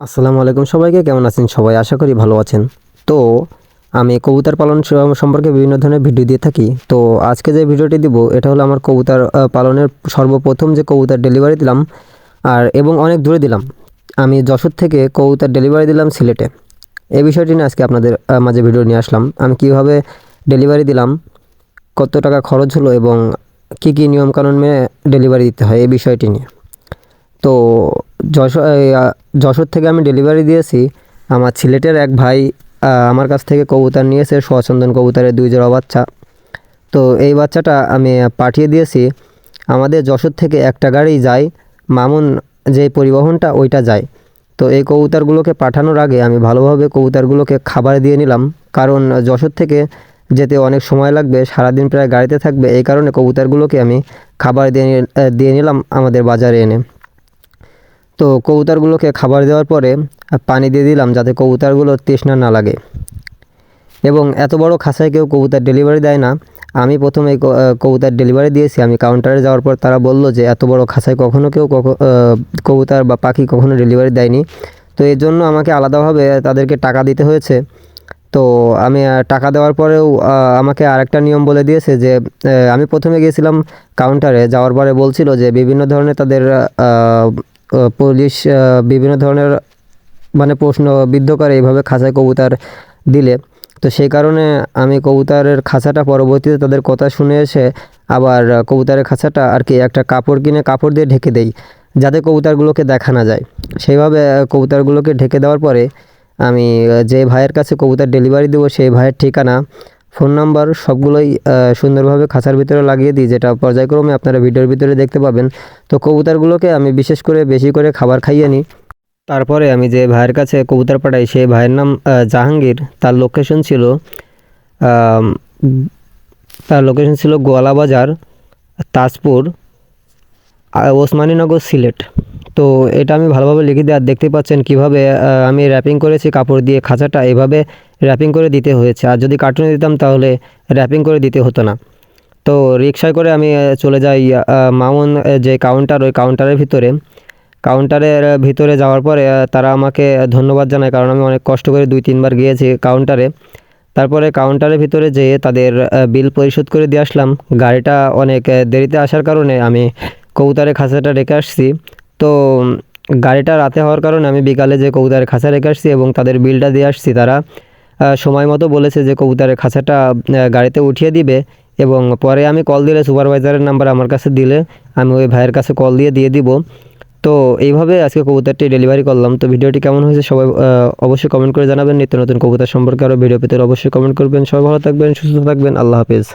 আসসালামু আলাইকুম সবাইকে, কেমন আছেন সবাই? আশা করি ভালো আছেন। তো, আমি কবুতর পালন সম্পর্কে বিভিন্ন ধরনের ভিডিও দিয়ে থাকি। তো, আজকে যে ভিডিওটি দিব, এটা হলো আমার কবুতর পালনের সর্বপ্রথম যে কবুতর ডেলিভারি দিলাম, আর এবং অনেক দূরে দিলাম। আমি যশোর থেকে কবুতর ডেলিভারি দিলাম সিলেটে। এই বিষয়টি নিয়ে আজকে আপনাদের মাঝে ভিডিও নিয়ে আসলাম। আমি কীভাবে ডেলিভারি দিলাম, কত টাকা খরচ হলো এবং কী কী নিয়মকানুন মেনে ডেলিভারি দিতে হয় এই বিষয়টি নিয়ে। তো যশোর যশোর থেকে আমি ডেলিভারি দিয়েছি। আমার সিলেটের এক ভাই আমার কাছ থেকে কবুতর নিয়েছে সোয়াচন্দন কবুতরের দুই জোড়া বাচ্চা। তো এই বাচ্চাটা আমি পাঠিয়ে দিয়েছি। আমাদের যশোর থেকে একটা গাড়ি যায়, মামুন যে পরিবহনটা ওইটা যায়। তো এই কবুতরগুলোকে পাঠানোর আগে আমি ভালোভাবে কবুতরগুলোকে খাবার দিয়ে নিলাম। কারণ যশোর থেকে যেতে অনেক সময় লাগবে, সারাদিন প্রায় গাড়িতে থাকবে। এই কারণে কবুতরগুলোকে আমি খাবার দিয়ে দিয়ে নিলাম আমাদের বাজারে এনে। তো কবুতরগুলোকে খাবার দেওয়ার পরে পানি দিয়ে দিলাম যাতে কবুতরগুলো তৃষ্ণা না লাগে। এবং এত বড় খাঁচায় কেউ কবুতর ডেলিভারি দেয় না। আমি প্রথমে কবুতর ডেলিভারি দিয়েছি। আমি কাউন্টারে যাওয়ার পর তারা বলল যে, এত বড় খাঁচায় কখনো কেউ কবুতর বা পাখি কখনো ডেলিভারি দেয়নি। তো এর জন্য আমাকে আলাদাভাবে তাদেরকে টাকা দিতে হয়েছে। তো আমি টাকা দেওয়ার পরেও আমাকে আরেকটা নিয়ম বলে দিয়েছে যে আমি প্রথমে গিয়েছিলাম কাউন্টারে যাওয়ার পরে বলছিল যে, বিভিন্ন ধরনের তাদের পুলিশ বিভিন্ন ধরনের মানে প্রশ্ন বিদ্ধ করে এইভাবে খাঁচায় কবুতর দিলে। তো সেই কারণে আমি কবুতরের খাঁচাটা পরবর্তীতে তাদের কথা শুনে এসে আবার কবুতরের খাঁচাটা আর কি একটা কাপড় কিনে কাপড় দিয়ে ঢেকে দেই, যাতে কবুতরগুলোকে দেখা না যায়। সেইভাবে কবুতরগুলোকে ঢেকে দেওয়ার পরে আমি যে ভাইয়ের কাছে কবুতর ডেলিভারি দেবো, সেই ভাইয়ের ঠিকানা ফোন নাম্বার সবগুলোই সুন্দরভাবে খাঁচার ভিতরে লাগিয়ে দিই, যেটা পর্যায়ক্রমে আপনারা ভিডিওর ভিতরে দেখতে পাবেন। তো কবুতরগুলোকে আমি বিশেষ করে বেশি করে খাবার খাইয়ে নিই। তারপরে আমি যে ভাইয়ের কাছে কবুতর পাঠাই, সেই ভাইয়ের নাম জাহাঙ্গীর। তার লোকেশন ছিল তার লোকেশন ছিল গোয়ালা বাজার, তাজপুর ওসমানীনগর সিলেট। তো এটা আমি ভালোভাবে লিখে দিয়ে আর দেখতে পাচ্ছেন কীভাবে আমি র্যাপিং করেছি কাপড় দিয়ে খাঁচাটা এভাবে র্যাপিং করে দিতে হয়েছে। আর যদি কার্টুনে দিতাম তাহলে র্যাপিং করে দিতে হতো না। তো রিক্সায় করে আমি চলে যাই মামুন যে কাউন্টার ওই কাউন্টারের ভিতরে। কাউন্টারের ভিতরে যাওয়ার পরে তারা আমাকে ধন্যবাদ জানায় কারণ আমি অনেক কষ্ট করে দুই, তিনবার গিয়েছি কাউন্টারে তারপরে কাউন্টারের ভিতরে যেয়ে তাদের বিল পরিশোধ করে দিয়ে আসলাম। গাড়িটা অনেক দেরিতে আসার কারণে আমি কবুতরের খাঁচাটা রেখে আসছি। তো গাড়িটা রাতে হওয়ার কারণে আমি বিকালে যে কবুতরের খাঁচা রেখে আসছি এবং তাদের বিলটা দিয়ে আসছি, তারা সময় মতো বলেছে যে কবুতরের খাঁচাটা গাড়িতে উঠিয়ে দিবে এবং পরে আমি কল দিলে সুপারভাইজারের নাম্বার আমার কাছে দিলে, আমি ওই ভাইয়ের কাছে কল দিয়ে দিয়ে দিব। তো এইভাবে আজকে কবুতরটি ডেলিভারি করলাম। তো ভিডিওটি কেমন হয়েছে সবাই অবশ্যই কমেন্ট করে জানাবেন। নিত্য নতুন কবুতর সম্পর্কে আরও ভিডিও পেতে অবশ্যই কমেন্ট করবেন। সবাই ভালো থাকবেন, সুস্থ থাকবেন। আল্লাহ হাফেজ।